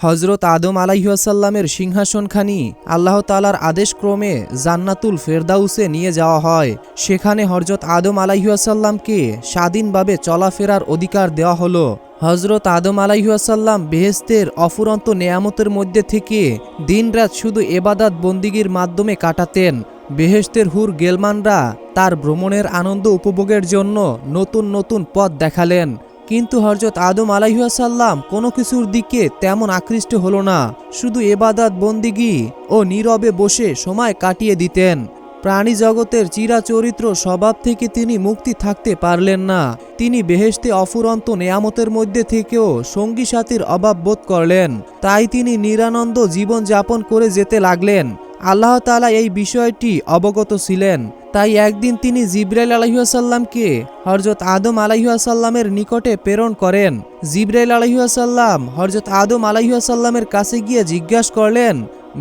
হজরত আদম আলাইহাসাল্লামের সিংহাসনখানি আল্লাহ তালার আদেশক্রমে জান্নাতুল ফেরদাউসে নিয়ে যাওয়া হয়। সেখানে হজরত আদম আলাইহাসাল্লামকে স্বাধীনভাবে চলাফেরার অধিকার দেওয়া হলো। হজরত আদম আলাইহাসাল্লাম বেহেস্তের অফুরন্ত নেয়ামতের মধ্যে থেকে দিনরাত শুধু এবাদাত বন্দিগির মাধ্যমে কাটাতেন। বেহেস্তের হুর গেলমানরা তার ভ্রমণের আনন্দ উপভোগের জন্য নতুন নতুন পথ দেখালেন। কিন্তু হরজত আদম আলাইহাসাল্লাম কোনো কিছুর দিকে তেমন আকৃষ্ট হলো না, শুধু এবাদাত বন্দিগি ও নীরবে বসে সময় কাটিয়ে দিতেন। প্রাণী জগতের চিরাচরিত্র স্বভাব থেকে তিনি মুক্তি থাকতে পারলেন না। তিনি বেহেশতে অফুরন্ত নেয়ামতের মধ্যে থেকেও সঙ্গী সাথীর অভাব বোধ করলেন। তাই তিনি নিরানন্দ জীবন যাপন করে যেতে লাগলেন। আল্লাহ তালা এই বিষয়টি অবগত ছিলেন। তাই একদিন তিনি জিব্রাইল আলহিহাসাল্লামকে হরজত আদম আলাইহাসাল্লামের নিকটে প্রেরণ করেন। জিব্রাইল আলহিহাসাল্লাম হরজত আদম আলাইহাসাল্লামের কাছে গিয়ে জিজ্ঞাসা করলেন,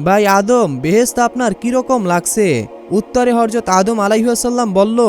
ভাই আদম বেহেস্ত আপনার কীরকম লাগছে? উত্তরে হরজত আদম আলাইহাসাল্লাম বলল,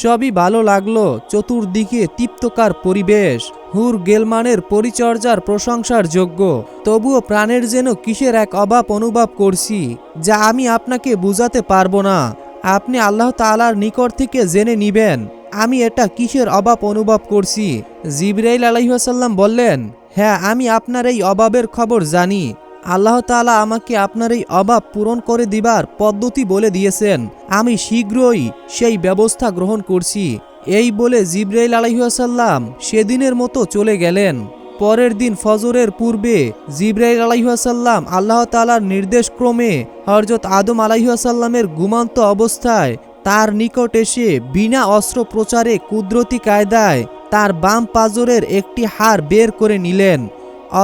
সবই ভালো লাগল, চতুর্দিকে তৃপ্তকার পরিবেশ, হুর গেলমানের পরিচর্যার প্রশংসার যোগ্য। তবুও প্রাণের যেন কিসের এক অভাব অনুভব করছি, যা আমি আপনাকে বুঝাতে পারব না। আপনি আল্লাহ তালার নিকট থেকে জেনে নিবেন, আমি এটা কিসের অভাব অনুভব করছি? জিবরাইল আলাইহাসাল্লাম বললেন হ্যাঁ আমি আপনার এই অভাবের খবর জানি। আল্লাহ তাআলা আমাকে আপনার এই অভাব পূরণ করে দিবার পদ্ধতি বলে দিয়েছেন। আমি শীঘ্রই সেই ব্যবস্থা গ্রহণ করছি। এই বলে জিব্রাইল আলাইহাসাল্লাম সেদিনের মতো চলে গেলেন। পরের দিন ফজরের পূর্বে জিব্রাইল আলাইহাসাল্লাম আল্লাহ তালার নির্দেশক্রমে হরজত আদম আলাইহাসাল্লামের ঘুমান্ত অবস্থায় তার নিকট এসে বিনা অস্ত্র প্রচারে কুদরতি কায়দায় তার বাম পাজরের একটি হাড় বের করে নিলেন,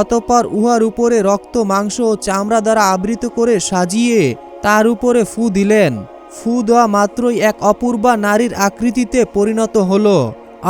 অতপর উহার উপরে রক্ত, মাংস ও চামড়া দ্বারা আবৃত করে সাজিয়ে তার উপরে ফু দিলেন। ফু দেওয়া মাত্রই এক অপূর্বা নারীর আকৃতিতে পরিণত হল,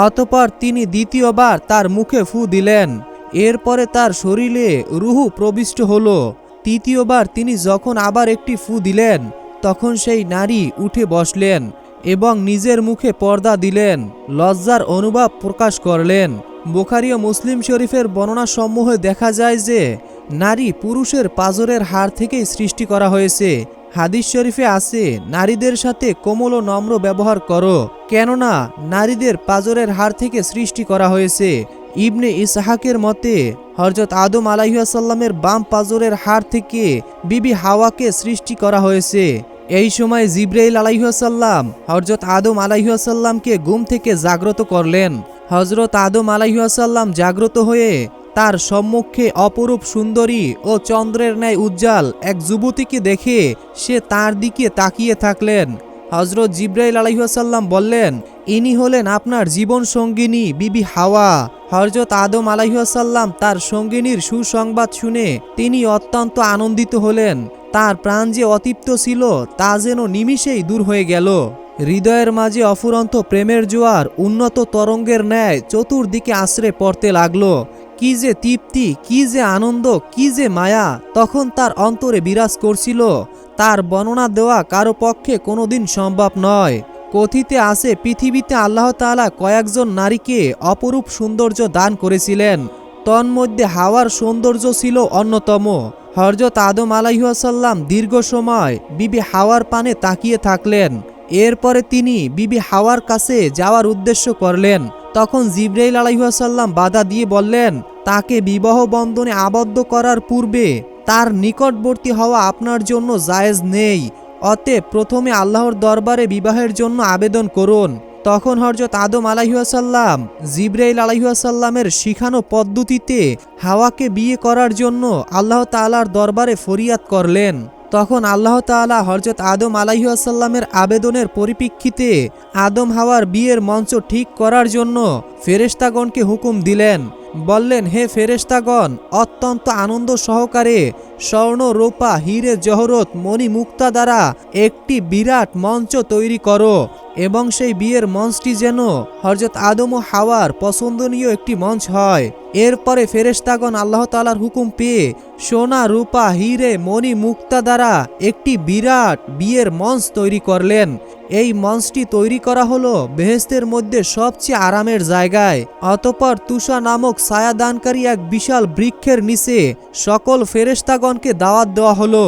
অতপর তিনি দ্বিতীয়বার তার মুখে ফু দিলেন। এরপরে তার শরীরে রুহু প্রবিষ্ট হলো। তৃতীয়বার তিনি যখন আবার একটি ফু দিলেন, তখন সেই নারী উঠে বসলেন এবং নিজের মুখে পর্দা দিলেন, লজ্জার অনুভব প্রকাশ করলেন। বুখারি ও মুসলিম শরীফের বর্ণনা সমূহে দেখা যায় যে, নারী পুরুষের পাজরের হার থেকেই সৃষ্টি করা হয়েছে। হাদিস শরীফে আছে, নারীদের সাথে কোমল ও নম্র ব্যবহার করো, কেননা নারীদের পাজরের হার থেকে সৃষ্টি করা হয়েছে। ইবনে ইসহাকের মতে হরজত আদম আলাইহাসাল্লামের বাম পাজরের হাড় থেকে বিবি হাওয়াকে সৃষ্টি করা হয়েছে। এই সময় জিব্রাইল আলাইহাসাল্লাম হরজত আদম আলাইহাসাল্লামকে ঘুম থেকে জাগ্রত করলেন। হজরত আদম আলাইহাসাল্লাম জাগ্রত হয়ে তার সম্মুখে অপরূপ সুন্দরী ও চন্দ্রের ন্যায় উজ্জ্বল এক যুবতীকে দেখে সে তার দিকে তাকিয়ে থাকলেন। হজরত জিব্রাইল আলাইহাসাল্লাম বললেন, ইনি হলেন আপনার জীবন সঙ্গিনী বিবি হাওয়া। হজরত আদম আলাইহাসাল্লাম তার সঙ্গিনীর সুসংবাদ শুনে তিনি অত্যন্ত আনন্দিত হলেন। তার প্রাণ যে অতিপ্ত ছিল, তা যেন নিমিষেই দূর হয়ে গেল। হৃদয়ের মাঝে অফুরন্ত প্রেমের জোয়ার, উন্নত তরঙ্গের ন্যায় চতুর্দিকে আশ্রে পড়তে লাগল। কি যে তৃপ্তি, কি যে আনন্দ, কি যে মায়া, তখন তার অন্তরে বিরাজ করছিল। তার বর্ণনা দেওয়া কারও পক্ষে কোনোদিন সম্ভব নয়। কথিতে আছে, পৃথিবীতে আল্লাহ তাআলা কয়েকজন নারীকে অপরূপ সৌন্দর্য দান করেছিলেন। তন্মধ্যে হাওয়ার সৌন্দর্য ছিল অন্যতম। হরজত আদম আলাইহাসাল্লাম দীর্ঘ সময় বিবি হাওয়ার পানে তাকিয়ে থাকলেন। এরপরে তিনি বিবি হাওয়ার কাছে যাওয়ার উদ্দেশ্য করলেন। তখন জিব্রাইল আলাইহাসাল্লাম বাধা দিয়ে বললেন, তাকে বিবাহ বন্ধনে আবদ্ধ করার পূর্বে তার নিকটবর্তী হওয়া আপনার জন্য জায়েজ নেই। অতএব প্রথমে আল্লাহর দরবারে বিবাহের জন্য আবেদন করুন। তখন হরজত আদম আলাইহাসাল্লাম জিব্রাইল আলাইহাসাল্লামের শিখানো পদ্ধতিতে হাওয়াকে বিয়ে করার জন্য আল্লাহ তালার দরবারে ফরিয়াদ করলেন। তখন আল্লাহ তাআলা হরজত আদম আলাইহাসাল্লামের আবেদনের পরিপ্রেক্ষিতে আদম হাওয়ার বিয়ের মঞ্চ ঠিক করার জন্য ফেরেশতাগণকে হুকুম দিলেন। বললেন, হে ফেরেশতাগণ, অত্যন্ত আনন্দ সহকারে স্বর্ণ রূপা হিরে জহরত মণি মুক্তা দ্বারা একটি বিরাট মঞ্চ তৈরি করো এবং সেই বিয়ের মঞ্চটি যেন হরজত আদম ও হাওয়ার পছন্দনীয় একটি মঞ্চ হয়। এরপরে ফেরেশতাগণ আল্লাহ তালার হুকুম পেয়ে সোনা, রূপা, হিরে মণি মুক্তা দ্বারা একটি বিরাট বিয়ের মঞ্চ তৈরি করলেন। এই মঞ্চটি তৈরি করা হলো বেহেস্তের মধ্যে সবচেয়ে আরামের জায়গায়। অতপর তুষা নামক ছায়াদানকারী এক বিশাল বৃক্ষের নিচে সকল ফেরেশতাগণকে দাওয়াত দেওয়া হলো।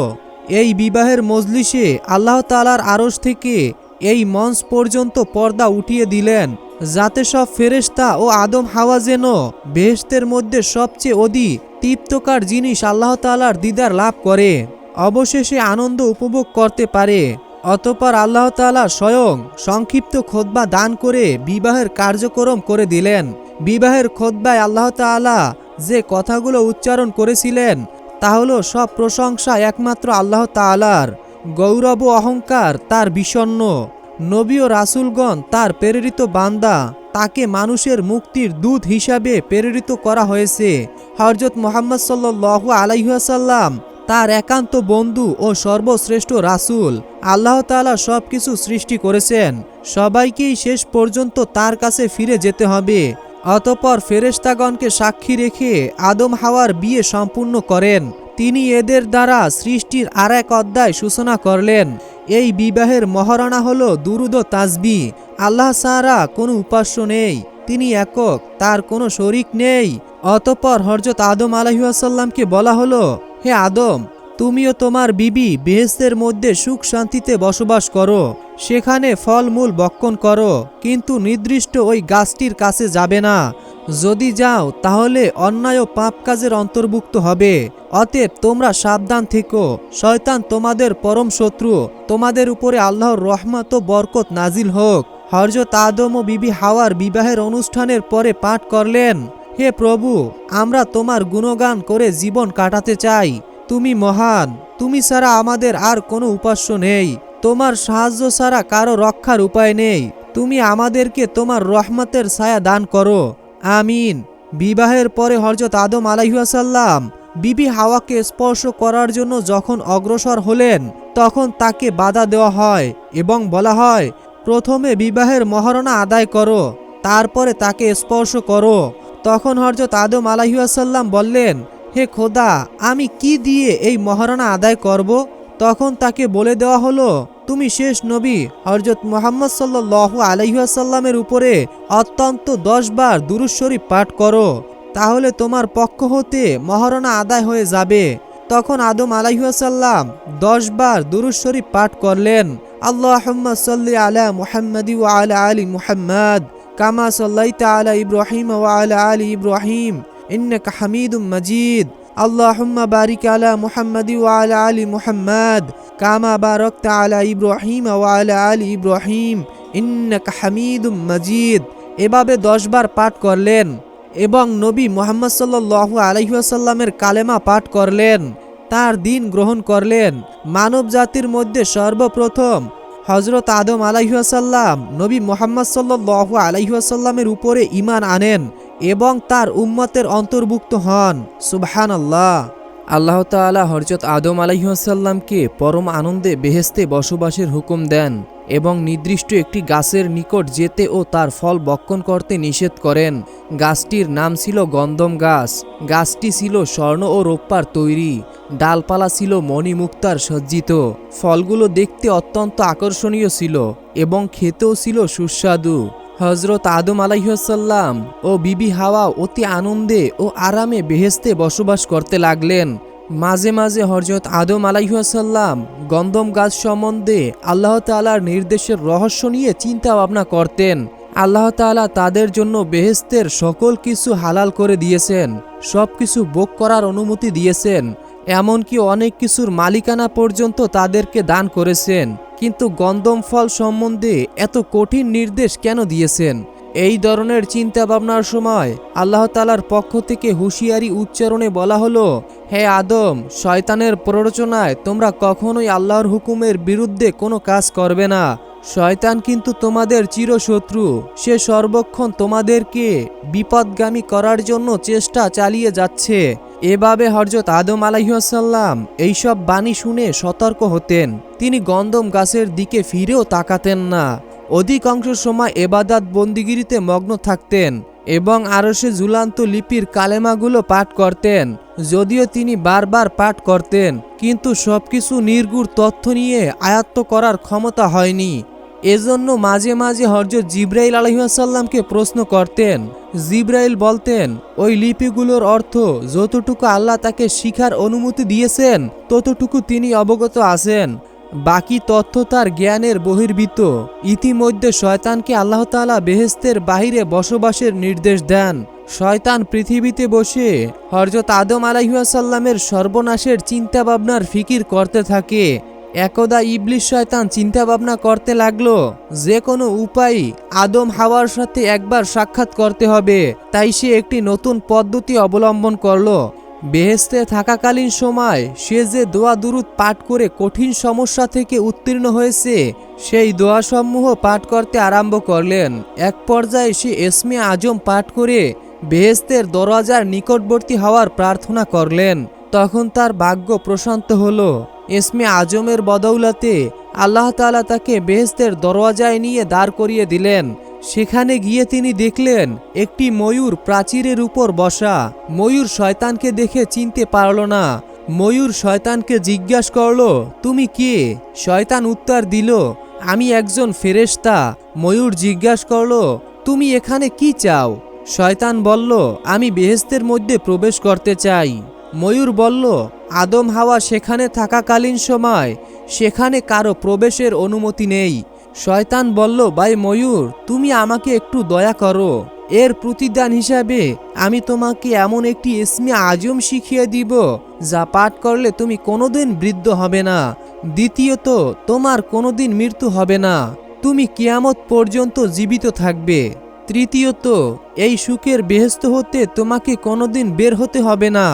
এই বিবাহের মজলিসে আল্লাহ তালার আড়স থেকে এই মঞ্চ পর্যন্ত পর্দা উঠিয়ে দিলেন, যাতে সব ফেরেশতা ও আদম হাওয়া যেন বেহেস্তের মধ্যে সবচেয়ে অধি তৃপ্তকার জিনিস আল্লাহ তালার দিদার লাভ করে। অবশেষে আনন্দ উপভোগ করতে পারে। অতপর আল্লাহ তাআলা স্বয়ং সংক্ষিপ্ত খোদবা দান করে বিবাহের কার্যক্রম করে দিলেন। বিবাহের খোদবায় আল্লাহ তাআলা যে কথাগুলো উচ্চারণ করেছিলেন, তা হলো সব প্রশংসা একমাত্র আল্লাহ তাআলার। গৌরব ও অহংকার তার বিষণ্ন। নবী ও রাসূলগণ তার প্রেরিত বান্দা, তাকে মানুষের মুক্তির দূত হিসাবে প্রেরিত করা হয়েছে। হরজত মোহাম্মদ সাল্লু আলাইহাসাল্লাম তার একান্ত বন্ধু ও সর্বশ্রেষ্ঠ রাসূল। আল্লাহ তাআলা সব কিছু সৃষ্টি করেছেন। সবাইকেই শেষ পর্যন্ত তার কাছে ফিরে যেতে হবে। অতপর ফেরেশতাগণকে সাক্ষী রেখে আদম হাওয়ার বিয়ে সম্পূর্ণ করেন। তিনি এদের দ্বারা সৃষ্টির আর এক অধ্যায় সূচনা করলেন। এই বিবাহের মহারণা হল দুরুদ তাজবি। আল্লাহ সারা কোনো উপাস্য নেই। তিনি একক, তার কোনো শরিক নেই। অতপর হরজত আদম আলহিহাসাল্লামকে বলা হলো হে আদম, তুমিও তোমার বিবি বেহেস্তের মধ্যে সুখ শান্তিতে বসবাস করো। সেখানে ফলমূল বক্ষণ করো, কিন্তু নির্দিষ্ট ওই গাছটির কাছে যাবে না। যদি যাও, তাহলে অন্যায় ও পাপ কাজের অন্তর্ভুক্ত হবে। অতএব তোমরা সাবধান থেকো। শয়তান তোমাদের পরম শত্রু। তোমাদের উপরে আল্লাহর রহমত ও বরকত নাজিল হোক। হরজত আদম ও বিবি হাওয়ার বিবাহের অনুষ্ঠানের পরে পাঠ করলেন। হে প্রভু, আমরা তোমার গুণগান করে জীবন কাটাতে চাই। তুমি মহান, তুমি ছাড়া আমাদের আর কোনো উপাস্য নেই। তোমার সাহায্য ছাড়া কারও রক্ষার উপায় নেই। তুমি আমাদেরকে তোমার রহমতের ছায়া দান করো। আমিন। বিবাহের পরে হরজত আদম আলাইহাসাল্লাম বিবি হাওয়াকে স্পর্শ করার জন্য যখন অগ্রসর হলেন, তখন তাকে বাধা দেওয়া হয় এবং বলা হয়, প্রথমে বিবাহের মহারণা আদায় করো, তারপরে তাকে স্পর্শ করো। তখন হরজত আদম আলাহিসাল্লাম বললেন, হে খোদা, আমি কি দিয়ে এই মহারণা আদায় করব? তখন তাকে বলে দেওয়া হলো, তুমি শেষ নবী হরজত মোহাম্মদ সাল্লু আলহিহাসাল্লামের উপরে অত্যন্ত দশ বার দুরুশ্বরী পাঠ করো, তাহলে তোমার পক্ষ হতে মহারণা আদায় হয়ে যাবে। তখন আদম আলাইহাসাল্লাম দশ বার দুরুশ্বরী পাঠ করলেন আল্লাহ সাল্লি আলা মুহাম্মদি ওয়া আলা আলী মুহাম্মদ। কামা সাল্লাইতা আলা ইব্রাহিম ও আলা আলী ইব্রাহিম, ইন্নাকা হামিদুম মাজিদ। আল্লাহুম্মা বারিক আলা মুহাম্মাদি ওয়া আলা আলি মুহাম্মাদ, কামা বারাকতা আলা ইব্রাহিম ওয়া আলা আলি ইব্রাহিম, ইন্নাকা হামিদুম মাজিদ। এভাবে দশবার পাঠ করলেন এবং নবী মুহাম্মদ সাল্লাল্লাহু আলাইহি ওয়াসাল্লামের কালেমা পাঠ করলেন, তার দিন গ্রহণ করলেন। মানব জাতির মধ্যে সর্বপ্রথম হজরত আদম আলাইহাসাল্লাম নবী মোহাম্মদ সাল্লু আলাইহাসাল্লামের উপরে ইমান আনেন এবং তার উম্মতের অন্তর্ভুক্ত হন। সুবহান আল্লাহ আল্লাহ তালা হরজত আদম আলাইহাসাল্লামকে পরম আনন্দে বেহেস্তে বসবাসের হুকুম দেন। এবং নির্দিষ্ট একটি গাছের নিকট যেতে ও তার ফল বক্ষণ করতে নিষেধ করেন। গাছটির নাম ছিল গন্ধম গাছ। গাছটি ছিল স্বর্ণ ও রৌপ্যার তৈরি। ডালপালা ছিল মণিমুক্তার সজ্জিত। ফলগুলো দেখতে অত্যন্ত আকর্ষণীয় ছিল এবং খেতেও ছিল সুস্বাদু। হজরত আদম আলাইসাল্লাম ও বিবি হাওয়া অতি আনন্দে ও আরামে বেহেস্তে বসবাস করতে লাগলেন। মাঝে মাঝে হরজত আদম আলাইসাল্লাম গন্ধম গাছ সম্বন্ধে আল্লাহ তালার নির্দেশের রহস্য নিয়ে চিন্তা ভাবনা করতেন। আল্লাহ তালা তাদের জন্য বেহেস্তের সকল কিছু হালাল করে দিয়েছেন সব কিছু ভোগ করার অনুমতি দিয়েছেন, এমনকি অনেক কিছুর মালিকানা পর্যন্ত তাদেরকে দান করেছেন। কিন্তু গন্ধম ফল সম্বন্ধে এত কঠিন নির্দেশ কেন দিয়েছেন? এই ধরনের চিন্তা ভাবনার সময় আল্লাহ তালার পক্ষ থেকে হুঁশিয়ারি উচ্চারণে বলা হলো, হে আদম, শয়তানের প্ররোচনায় তোমরা কখনোই আল্লাহর হুকুমের বিরুদ্ধে কোনো কাজ করবে না। শয়তান কিন্তু তোমাদের চিরশত্রু। সে সর্বক্ষণ তোমাদেরকে বিপদগামী করার জন্য চেষ্টা চালিয়ে যাচ্ছে। এভাবে হরজত আদম আলাইসাল্লাম এইসব বাণী শুনে সতর্ক হতেন। তিনি গন্দম গাছের দিকে ফিরেও তাকাতেন না। অধিকাংশ সময় এবাদাত বন্দিগিরিতে মগ্ন থাকতেন এবং আরও সে ঝুলান্ত লিপির কালেমাগুলো পাঠ করতেন, যদিও তিনি বারবার পাঠ করতেন, কিন্তু সবকিছু নির্গুর তথ্য নিয়ে আয়ত্ত করার ক্ষমতা হয়নি। এজন্য মাঝে মাঝে হরজত জিব্রাইল আলহিহাসাল্লামকে প্রশ্ন করতেন, জিব্রাইল বলতেন, ওই লিপিগুলোর অর্থ যতটুকু আল্লাহ তাকে শিখার অনুমতি দিয়েছেন, ততটুকু তিনি অবগত আছেন। বাকি তথ্য তার জ্ঞানের বহির্ভূত। ইতিমধ্যে শয়তানকে আল্লাহ তাআলা বেহেস্তের বাহিরে বসবাসের নির্দেশ দেন। শয়তান পৃথিবীতে বসে হরজত আদম আলাইহাসাল্লামের সর্বনাশের চিন্তাভাবনার ফিকির করতে থাকে। একদা ইবলিশ শয়তান চিন্তাভাবনা করতে লাগল, যে কোনো উপায় আদম হাওয়ার সাথে একবার সাক্ষাৎ করতে হবে, তাই সে একটি নতুন পদ্ধতি অবলম্বন করল। বেহেস্তে থাকাকালীন সময় সে যে দোয়া দুরুদ পাঠ করে কঠিন সমস্যা থেকে উত্তীর্ণ হয়েছে, সেই দোয়াসমূহ পাঠ করতে আরম্ভ করলেন। এক পর্যায়ে সে এসমে আজম পাঠ করে বেহেস্তের দরওয়াজার নিকটবর্তী হওয়ার প্রার্থনা করলেন। তখন তার ভাগ্য প্রশান্ত হলো। এসমে আজমের বদৌলতে আল্লাহ তাআলা তাকে বেহেস্তের দরওয়াজায় নিয়ে দাঁড় করিয়ে দিলেন। সেখানে গিয়ে তিনি দেখলেন, একটি ময়ূর প্রাচীরের উপর বসা। ময়ূর শয়তানকে দেখে চিনতে পারল না। ময়ূর শয়তানকে জিজ্ঞাসা করল, তুমি কে? শয়তান উত্তর দিল, আমি একজন ফেরেশতা। ময়ূর জিজ্ঞাসা করল, তুমি এখানে কি চাও? শয়তান বলল, আমি বেহেস্তের মধ্যে প্রবেশ করতে চাই। ময়ূর বলল, আদম হাওয়া সেখানে থাকাকালীন সময়, সেখানে কারও প্রবেশের অনুমতি নেই। শয়তান বলল, ভাই ময়ূর, তুমি আমাকে একটু দয়া করো। এর প্রতিদান হিসাবে আমি তোমাকে এমন একটি ইসমে আজম শিখিয়ে দিব, যা পাঠ করলে তুমি কোনোদিন বৃদ্ধ হবে না। দ্বিতীয়ত, তোমার কোনোদিন মৃত্যু হবে না। তুমি কিয়ামত পর্যন্ত জীবিত থাকবে। তৃতীয়ত, এই সুখের বেহেস্ত হতে তোমাকে কোনোদিন বের হতে হবে না।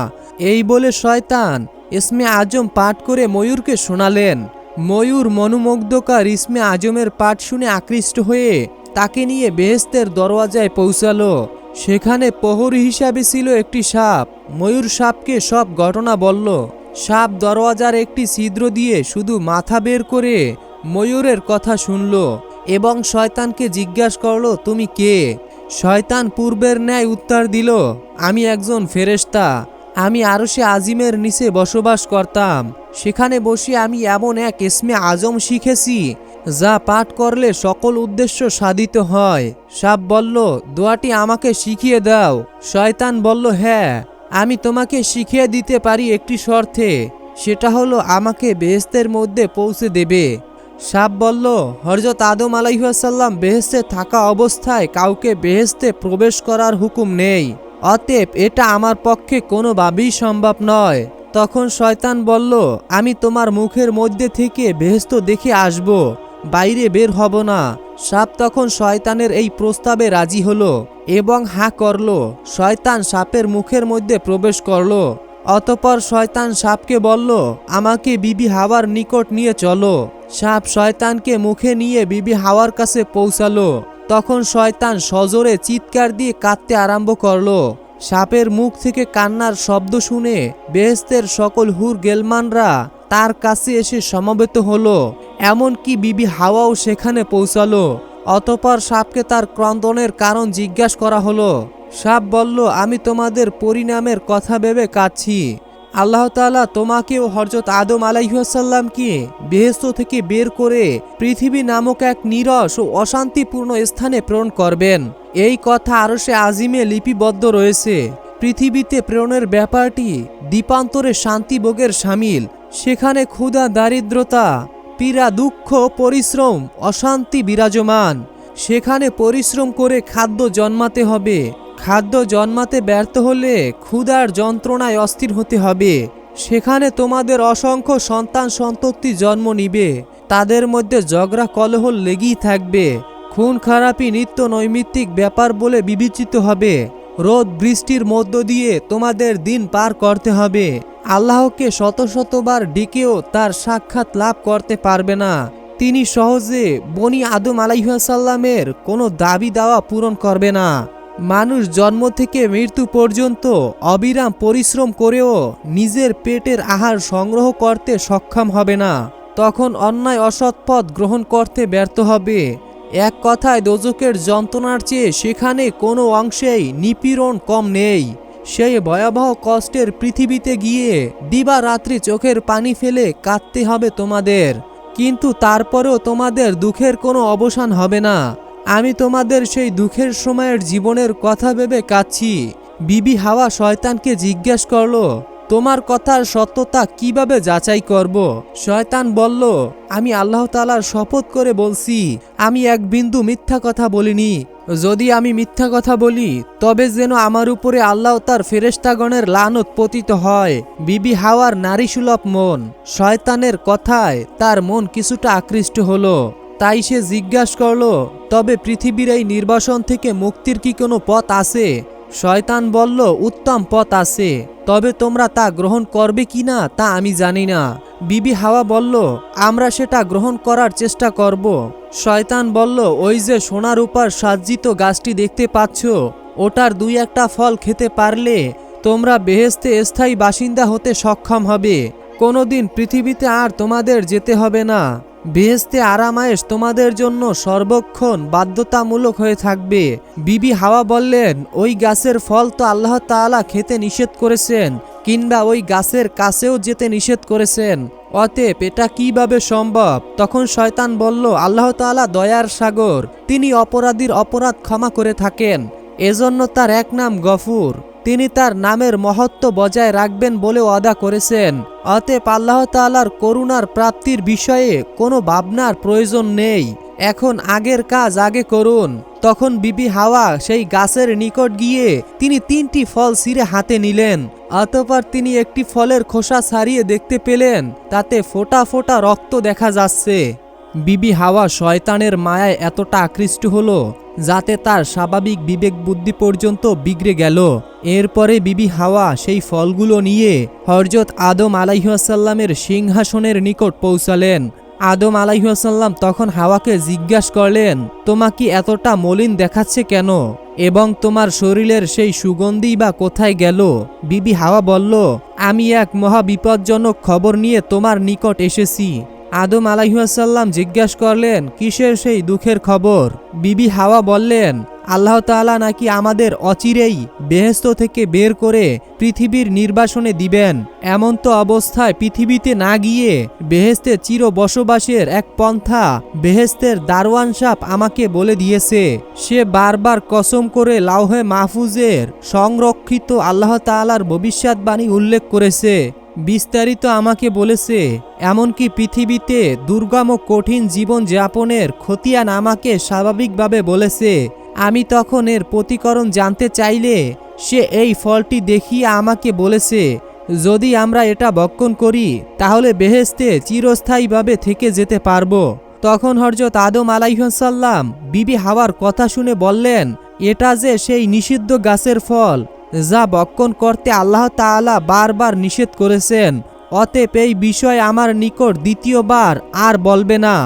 এই বলে শয়তান ইসমে আজম পাঠ করে ময়ূরকে শোনালেন। ময়ূর মনোমুগ্ধকার ইসমে আজমের পাঠ শুনে আকৃষ্ট হয়ে তাকে নিয়ে বেহেস্তের দরওয়াজায় পৌঁছালো। সেখানে প্রহরী হিসাবে ছিল একটি সাপ। ময়ূর সাপকে সব ঘটনা বলল। সাপ দরওয়াজার একটি ছিদ্র দিয়ে শুধু মাথা বের করে ময়ূরের কথা শুনল এবং শয়তানকে জিজ্ঞাসা করল, তুমি কে? শয়তান পূর্বের ন্যায় উত্তর দিল, আমি একজন ফেরেশতা। আমি আরও সে আজিমের নিচে বসবাস করতাম। সেখানে বসে আমি এমন এক ইসমে আজম শিখেছি, যা পাঠ করলে সকল উদ্দেশ্য সাধিত হয়। সাপ বলল, দোয়াটি আমাকে শিখিয়ে দাও। শয়তান বলল হ্যাঁ আমি তোমাকে শিখিয়ে দিতে পারি একটি শর্তে। সেটা হলো আমাকে বেহেস্তের মধ্যে পৌঁছে দেবে। সাপ বলল হরজত আদম আলাইহাসাল্লাম বেহেস্তে থাকা অবস্থায় কাউকে বেহেস্তে প্রবেশ করার হুকুম নেই। অতএব এটা আমার পক্ষে কোনোভাবেই সম্ভব নয়। তখন শয়তান বলল, আমি তোমার মুখের মধ্যে থেকে বেহেস্ত দেখে আসব, বাইরে বের হব না। সাপ তখন শয়তানের এই প্রস্তাবে রাজি হলো এবং হা করল। শয়তান সাপের মুখের মধ্যে প্রবেশ করল। অতপর শয়তান সাপকে বলল, আমাকে বিবি হাওয়ার নিকট নিয়ে চলো। সাপ শয়তানকে মুখে নিয়ে বিবি হাওয়ার কাছে পৌঁছালো। তখন শয়তান সজোরে চিৎকার দিয়ে কাঁদতে আরম্ভ করল। সাপের মুখ থেকে কান্নার শব্দ শুনে বেহেস্তের সকল হুর গেলমানরা তার কাছে এসে সমবেত হলো। এমনকি বিবি হাওয়াও সেখানে পৌঁছালো। অতপর সাপকে তার ক্রন্দনের কারণ জিজ্ঞাসা করা হলো। সাপ বলল, আমি তোমাদের পরিণামের কথা ভেবে কাঁদছি। আল্লাহ তাআলা তোমাকেও হরজত আদম আলাইহাসাল্লামকে বেহেস্ত থেকে বের করে পৃথিবী নামক এক নিরস ও অশান্তিপূর্ণ স্থানে প্রেরণ করবেন। এই কথা আরও সে আজিমে লিপিবদ্ধ রয়েছে। পৃথিবীতে প্রেরণের ব্যাপারটি দ্বীপান্তরে শান্তিভোগের সামিল। সেখানে ক্ষুধা, দারিদ্রতা, পীড়া, দুঃখ, পরিশ্রম, অশান্তি বিরাজমান। সেখানে পরিশ্রম করে খাদ্য জন্মাতে হবে। খাদ্য জন্মাতে ব্যর্থ হলে ক্ষুধার যন্ত্রণায় অস্থির হতে হবে। সেখানে তোমাদের অসংখ্য সন্তান সন্ততি জন্ম নিবে। তাদের মধ্যে ঝগড়া কলহল লেগেই থাকবে। খুন খারাপি নিত্য নৈমিত্তিক ব্যাপার বলে বিবেচিত হবে। রোদ বৃষ্টির মধ্য দিয়ে তোমাদের দিন পার করতে হবে। আল্লাহকে শত শতবার ডেকেও তার সাক্ষাৎ লাভ করতে পারবে না। তিনি সহজে বনি আদম আলাইহাসাল্লামের কোনো দাবি দাওয়া পূরণ করবে না। মানুষ জন্ম থেকে মৃত্যু পর্যন্ত অবিরাম পরিশ্রম করেও নিজের পেটের আহার সংগ্রহ করতে সক্ষম হবে না। তখন অন্যায় অসৎ পথ গ্রহণ করতে ব্যর্থ হবে। এক কথায় দোজকের যন্ত্রণার চেয়ে সেখানে কোনো অংশেই নিপীড়ন কম নেই। সেই ভয়াবহ কষ্টের পৃথিবীতে গিয়ে দিবা রাত্রি চোখের পানি ফেলে কাঁদতে হবে তোমাদের। কিন্তু তারপরেও তোমাদের দুঃখের কোনো অবসান হবে না। আমি তোমাদের সেই দুঃখের সময়ের জীবনের কথা ভেবে কাচ্ছি বিবি হাওয়া শয়তানকে জিজ্ঞেস করল, তোমার কথার সত্যতা কীভাবে যাচাই করব? শয়তান বলল, আমি আল্লাহ তালার শপথ করে বলছি, আমি এক বিন্দু মিথ্যা কথা বলিনি। যদি আমি মিথ্যা কথা বলি, তবে যেন আমার উপরে আল্লাহ তার ফেরেস্তাগণের লানত পতিত হয়। বিবি হাওয়ার নারীসুলভ মন, শয়তানের কথায় তার মন কিছুটা আকৃষ্ট হলো। তাই সে জিজ্ঞাসা করল, তবে পৃথিবীর এই নির্বাসন থেকে মুক্তির কি কোনো পথ আছে? শয়তান বলল, উত্তম পথ আছে, তবে তোমরা তা গ্রহণ করবে কি না তা আমি জানি না। বিবি হাওয়া বলল, আমরা সেটা গ্রহণ করার চেষ্টা করব। শয়তান বলল, ওই যে সোনার উপর সাজ্জিত গাছটি দেখতে পাচ্ছ, ওটার দুই একটা ফল খেতে পারলে তোমরা বেহেস্তে স্থায়ী বাসিন্দা হতে সক্ষম হবে। কোনোদিন পৃথিবীতে আর তোমাদের যেতে হবে না। বেহেস্তে আরামায়েশ তোমাদের জন্য সর্বক্ষণ বাধ্যতামূলক হয়ে থাকবে। বিবি হাওয়া বললেন, ওই গাছের ফল তো আল্লাহ তাআলা খেতে নিষেধ করেছেন, কিংবা ওই গাছের কাছেও যেতে নিষেধ করেছেন। অতএব এটা কীভাবে সম্ভব? তখন শয়তান বলল, আল্লাহ তাআলা দয়ার সাগর, তিনি অপরাধীর অপরাধ ক্ষমা করে থাকেন, এজন্য তার এক নাম গফুর। তিনি তার নামের মহত্ব বজায় রাখবেন বলে ওয়াদা করেছেন। অতএব আল্লাহ তাআলার করুণার প্রাপ্তির বিষয়ে কোনো ভাবনার প্রয়োজন নেই। এখন আগের কাজ আগে করুন। তখন বিবি হাওয়া সেই গাছের নিকট গিয়ে তিনি তিনটি ফল ছিঁড়ে হাতে নিলেন। অতপর তিনি একটি ফলের খোসা ছাড়িয়ে দেখতে পেলেন, তাতে ফোঁটা ফোঁটা রক্ত দেখা যাচ্ছে। বিবি হাওয়া শয়তানের মায়ায় এতটা আকৃষ্ট হলো যাতে তার স্বাভাবিক বিবেক বুদ্ধি পর্যন্ত বিগড়ে গেল। এরপরে বিবি হাওয়া সেই ফলগুলো নিয়ে হরজত আদম আলাইহাসাল্লামের সিংহাসনের নিকট পৌঁছালেন। আদম আলাইহাসাল্লাম তখন হাওয়াকে জিজ্ঞাসা করলেন তোমাকে এতটা মলিন দেখাচ্ছে কেন? এবং তোমার শরীরের সেই সুগন্ধি বা কোথায় গেল? বিবি হাওয়া বলল, আমি এক মহা বিপজ্জনক খবর নিয়ে তোমার নিকট এসেছি। আদম আলাইহাসাল্লাম জিজ্ঞাসা করলেন, কিসের সেই দুঃখের খবর? বিবি হাওয়া বললেন, আল্লাহ তাআলা নাকি আমাদের অচিরেই বেহেস্ত থেকে বের করে পৃথিবীর নির্বাসনে দিবেন। এমন তো অবস্থায় পৃথিবীতে না গিয়ে বেহেস্তে চির বসবাসের এক পন্থা বেহেস্তের দারওয়ান সাপ আমাকে বলে দিয়েছে। সে বারবার কসম করে লাউহে মাহফুজের সংরক্ষিত আল্লাহ তাআলার ভবিষ্যৎবাণী উল্লেখ করেছে। বিস্তারিত আমাকে বলেছে, এমনকি পৃথিবীতে দুর্গম ও কঠিন জীবন যাপনের খতিয়ান আমাকে স্বাভাবিকভাবে বলেছে, আমি তখন এর প্রতিকরণ জানতে চাইলে সে এই ফলটি দেখিয়ে আমাকে বলেছে, যদি আমরা এটা বক্ষণ করি, তাহলে বেহেস্তে চিরস্থায়ীভাবে থেকে যেতে পারব। তখন হরজত আদম আলাইহসাল্লাম বিবি হাওয়ার কথা শুনে বললেন, এটা যে সেই নিষিদ্ধ গাছের ফল যা বক্ষণ করতে আল্লাহ তাআলা বারবার নিষেধ করেছেন। অতএব এই বিষয় আমার নিকট দ্বিতীয়বার আর বলবে না।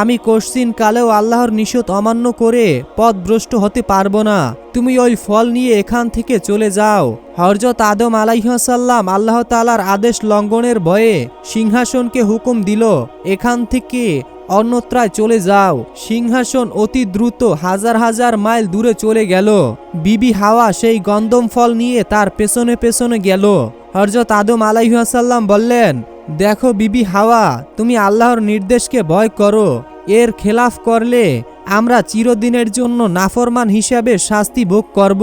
আমি কোশ্চিন কালেও আল্লাহর নিষেধ অমান্য করে পথভ্রষ্ট হতে পারব না। তুমি ওই ফল নিয়ে এখান থেকে চলে যাও। হরজত আদম আলাইহাসাল্লাম আল্লাহ তালার আদেশ লঙ্ঘনের ভয়ে সিংহাসনকে হুকুম দিল, এখান থেকে অন্যত্রায় চলে যাও। সিংহাসন অতি দ্রুত হাজার হাজার মাইল দূরে চলে গেল। বিবি হাওয়া সেই গন্দম ফল নিয়ে তার পেছনে পেছনে গেল। হরজত আদম আলাইহাসাল্লাম বললেন, দেখো বিবি হাওয়া, তুমি আল্লাহর নির্দেশকে ভয় করো। এর খেলাফ করলে আমরা চিরদিনের জন্য নাফরমান হিসাবে শাস্তি ভোগ করব।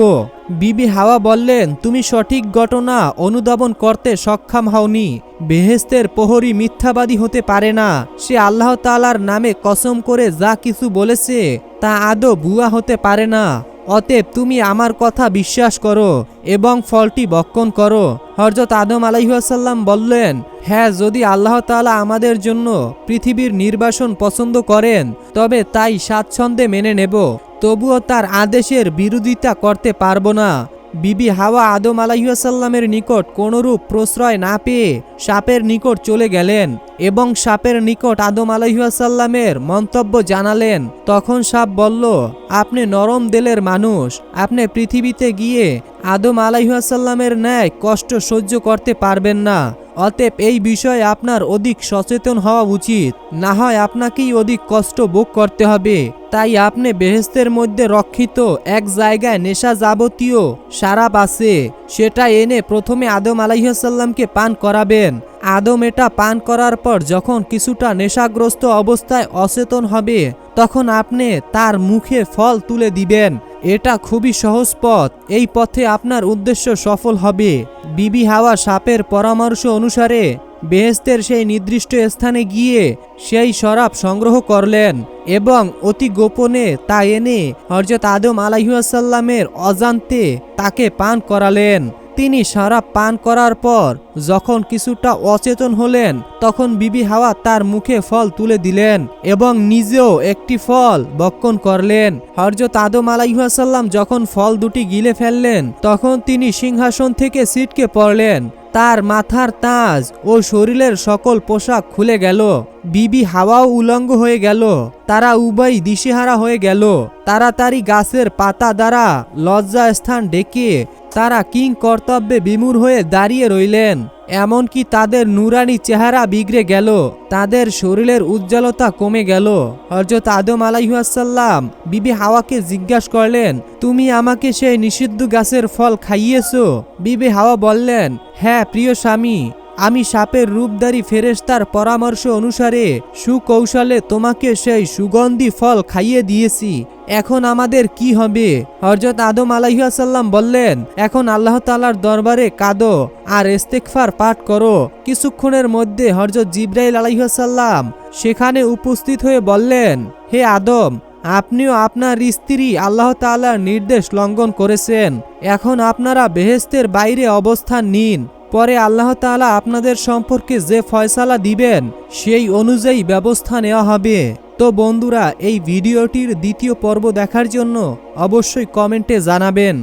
বিবি হাওয়া বললেন, তুমি সঠিক ঘটনা অনুধাবন করতে সক্ষম হওনি। বেহেস্তের প্রহরী মিথ্যাবাদী হতে পারে না। সে আল্লাহ তালার নামে কসম করে যা কিছু বলেছে, তা আদৌ বুয়া হতে পারে না। অতএব তুমি আমার কথা বিশ্বাস করো এবং ফলটি বক্ষণ করো। হরজত আদম আলাইহাসাল্লাম বললেন হ্যাঁ যদি আল্লাহ তালা আমাদের জন্য পৃথিবীর নির্বাসন পছন্দ করেন, তবে তাই স্বাচ্ছন্দ্যে মেনে নেব। তবুও তার আদেশের বিরোধিতা করতে পারব না। বিবি হাওয়া আদম আলাইসাল্লামের নিকট কোনরূপ প্রশ্রয় না পেয়ে সাপের নিকট চলে গেলেন এবং সাপের নিকট আদম আলাইসাল্লামের মন্তব্য জানালেন। তখন সাপ বলল, আপনি নরম দেলের মানুষ। আপনি পৃথিবীতে গিয়ে আদম আলাইসাল্লামের ন্যায় কষ্ট সহ্য করতে পারবেন না। অতএব এই বিষয়ে আপনার অধিক সচেতন হওয়া উচিত। না হয় আপনাকেই অধিক কষ্ট ভোগ করতে হবে। তাই আপনি বেহেস্তের মধ্যে রক্ষিত এক জায়গায় নেশা যাবতীয় সারাপ আছে। সেটা এনে প্রথমে আদম আলাইহাসাল্লামকে পান করাবেন। আদম এটা পান করার পর যখন কিছুটা নেশাগ্রস্ত অবস্থায় অচেতন হবে, তখন আপনি তার মুখে ফল তুলে দিবেন। এটা খুবই সহজ পথ। এই পথে আপনার উদ্দেশ্য সফল হবে। বিবি হাওয়া সাপের পরামর্শ অনুসারে বেহেস্তের সেই নির্দিষ্ট স্থানে গিয়ে সেই শরাব সংগ্রহ করলেন এবং অতি গোপনে তা এনে হরজত আদম আলাইহাসাল্লামের অজান্তে তাকে পান করালেন। তিনি সারা পান করার পর যখন কিছুটা অচেতন হলেন, তখন বিবি হাওয়া তার মুখে ফল তুলে দিলেন এবং নিজেও একটি ফল বক্ষণ করলেন। হরজত আদম আলাইহাসাল্লাম যখন ফল দুটি গিলে ফেললেন, তখন তিনি সিংহাসন থেকে সিটকে পড়লেন। তার মাথার তাজ ও শরীরের সকল পোশাক খুলে গেল। বিবি হাওয়াও উলঙ্গ হয়ে গেল। তারা উভয় দিশেহারা হয়ে গেল। তাড়াতাড়ি গাছের পাতা দ্বারা লজ্জা স্থান ডেকে তারা কিং কর্তব্যে বিমূর হয়ে দাঁড়িয়ে রইলেন। এমনকি তাদের নুরানি চেহারা বিগড়ে গেল, তাদের শরীরের উজ্জ্বলতা কমে গেল। হরজত আদম আলাইহাসাল্লাম বিবি হাওয়াকে জিজ্ঞাসা করলেন, তুমি আমাকে সেই নিষিদ্ধ গাছের ফল খাইয়েছ? বিবি হাওয়া বললেন হ্যাঁ প্রিয় স্বামী। আমি সাপের রূপদারী ফেরেশতার পরামর্শ অনুসারে সুকৌশলে তোমাকে সেই সুগন্ধি ফল খাইয়ে দিয়েছি। এখন আমাদের কি হবে? হরজত আদম আলাইহাসাল্লাম বললেন, এখন আল্লাহ তালার দরবারে কাঁদো আর ইস্তেকফার পাঠ করো। কিছুক্ষণের মধ্যে হরজত জিব্রাইল আলাইহাসাল্লাম সেখানে উপস্থিত হয়ে বললেন, হে আদম, আপনিও আপনার স্ত্রী আল্লাহ তাআলার নির্দেশ লঙ্ঘন করেছেন। এখন আপনারা বেহেস্তের বাইরে অবস্থান নিন। পরে আল্লাহ তাআলা আপনাদের সম্পর্কে যে ফয়সালা দিবেন, সেই অনুযায়ী ব্যবস্থা নেওয়া হবে। তো বন্ধুরা, এই ভিডিওটির দ্বিতীয় পর্ব দেখার জন্য অবশ্যই কমেন্টে জানাবেন।